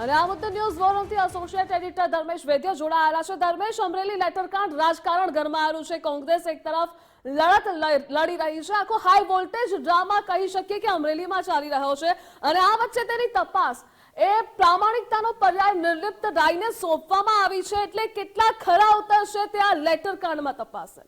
અને આ મુદ્દે ન્યૂઝ વોરમથી એસોસિએટ એડિટર ધર્મેશ વૈદ્ય જોડાયેલા છે. ધર્મેશ, અમરેલી લેટરકાંડ રાજકારણ ગરમાયેલું છે. કોંગ્રેસ એક તરફ લડત લડી રહી છે. આખો હાઈ વોલ્ટેજ ડ્રામા કહી શકીએ કે અમરેલીમાં ચાલી રહ્યો છે. અને આ વચ્ચે તેની તપાસ. એ પ્રામાણિકતાનો પર્યાય નિર્લિપ્ત રાયને સોંપવામાં આવી છે. એટલે કેટલા ખરા ઉતરશે તે આ લેટરકાંડમાં તપાસ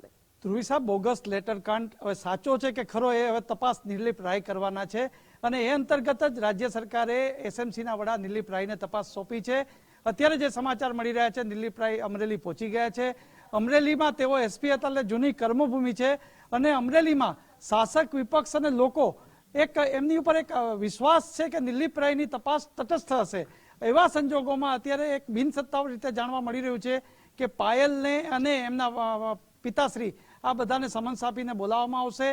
ધ્રુવી સાહેબ બોગસ લેટર કાંડ હવે સાચો છે કે ખરો એ હવે તપાસ નિર્લિપ રાય કરવાના છે. અને એ અંતર્ગત જ રાજ્ય સરકારે એસએમસીના વડા નિર્લિપ રાયને તપાસ સોંપી છે. અત્યારે જે સમાચાર મળી રહ્યા છે, નિર્લિપ રાય અમરેલી પહોંચી ગયા છે. અમરેલીમાં તેઓ એસપી હતા એટલે જૂની કર્મભૂમિ છે. અને અમરેલીમાં શાસક, વિપક્ષ અને લોકો એક એમની ઉપર એક વિશ્વાસ છે કે નિર્લિપ રાયની તપાસ તટસ્થ હશે. એવા સંજોગોમાં અત્યારે એક બિનસત્તાવાર રીતે જાણવા મળી રહ્યું છે કે પાયલને અને એમના પિતાશ્રી, આ બધાને સમન્સ આપીને બોલાવવામાં આવશે.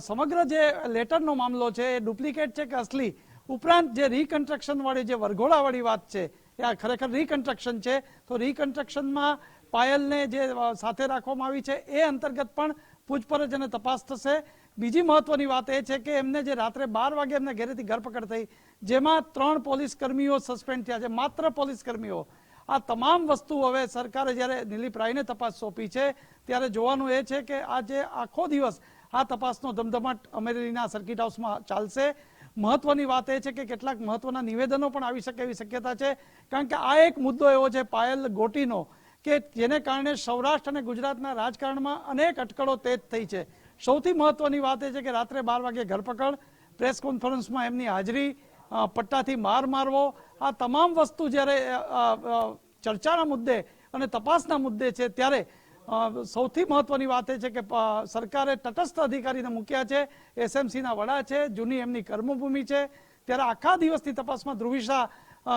સમગ્ર જે લેટરનો મામલો છે, એ ડુપ્લિકેટ છે કે અસલી? ઉપરાંત જે રિકન્સ્ટ્રક્શન વાળી જે વરઘોડાવાળી વાત છે, એ આ ખરેખર રીકન્સ્ટ્રક્શન છે. તો રિકન્સ્ટ્રક્શનમાં પાયલને જે સાથે રાખવામાં આવી છે, એ અંતર્ગત પણ પૂછપરછ અને તપાસ થશે. બીજી મહત્વની વાત એ છે કે એમને જે રાત્રે બાર વાગે એમને ઘરેથી ધરપકડ થઈ, જેમાં ત્રણ પોલીસ કર્મીઓ સસ્પેન્ડ થયા છે. માત્ર પોલીસ કર્મીઓ આ તમામ વસ્તુ હવે સરકારે જ્યારે દિલીપ રાયને તપાસ સોંપી છે, ત્યારે જોવાનું એ છે કે આજે આખો દિવસ આ તપાસનો ધમધમાટ અમરેલીના સર્કિટ હાઉસમાં ચાલશે. મહત્વની વાત એ છે કે કેટલાક મહત્વના નિવેદનો પણ આવી શકે એવી શક્યતા છે. કારણ કે આ એક મુદ્દો એવો છે, પાયલ ગોટીનો, કે જેને કારણે સૌરાષ્ટ્ર અને ગુજરાતના રાજકારણમાં અનેક અટકળો તેજ થઈ છે. સૌથી મહત્વની વાત એ છે કે રાત્રે બાર વાગે ધરપકડ, પ્રેસ કોન્ફરન્સમાં એમની હાજરી પટ્ટાથી માર મારવો, આ તમામ વસ્તુ જ્યારે ચર્ચાના મુદ્દે અને તપાસના મુદ્દે છે, ત્યારે સૌથી મહત્વની વાત એ છે કે સરકારે તટસ્થ અધિકારીને મૂક્યા છે, એસએમસીના વડા છે, જૂની એમની કર્મભૂમિ છે. ત્યારે આખા દિવસની તપાસમાં ધ્રુવિશા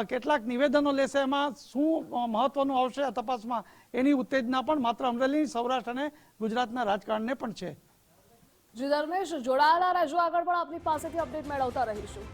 કેટલાક નિવેદનો લેશે, એમાં શું મહત્વનું આવશે આ તપાસમાં, એની ઉત્તેજના પણ માત્ર અમરેલી સૌરાષ્ટ્ર અને ગુજરાતના રાજકારણને પણ છે. જી, ધર્મેશ, જોડાયેલા રહેજો. આગળ પણ આપની પાસેથી અપડેટ મેળવતા રહીશું.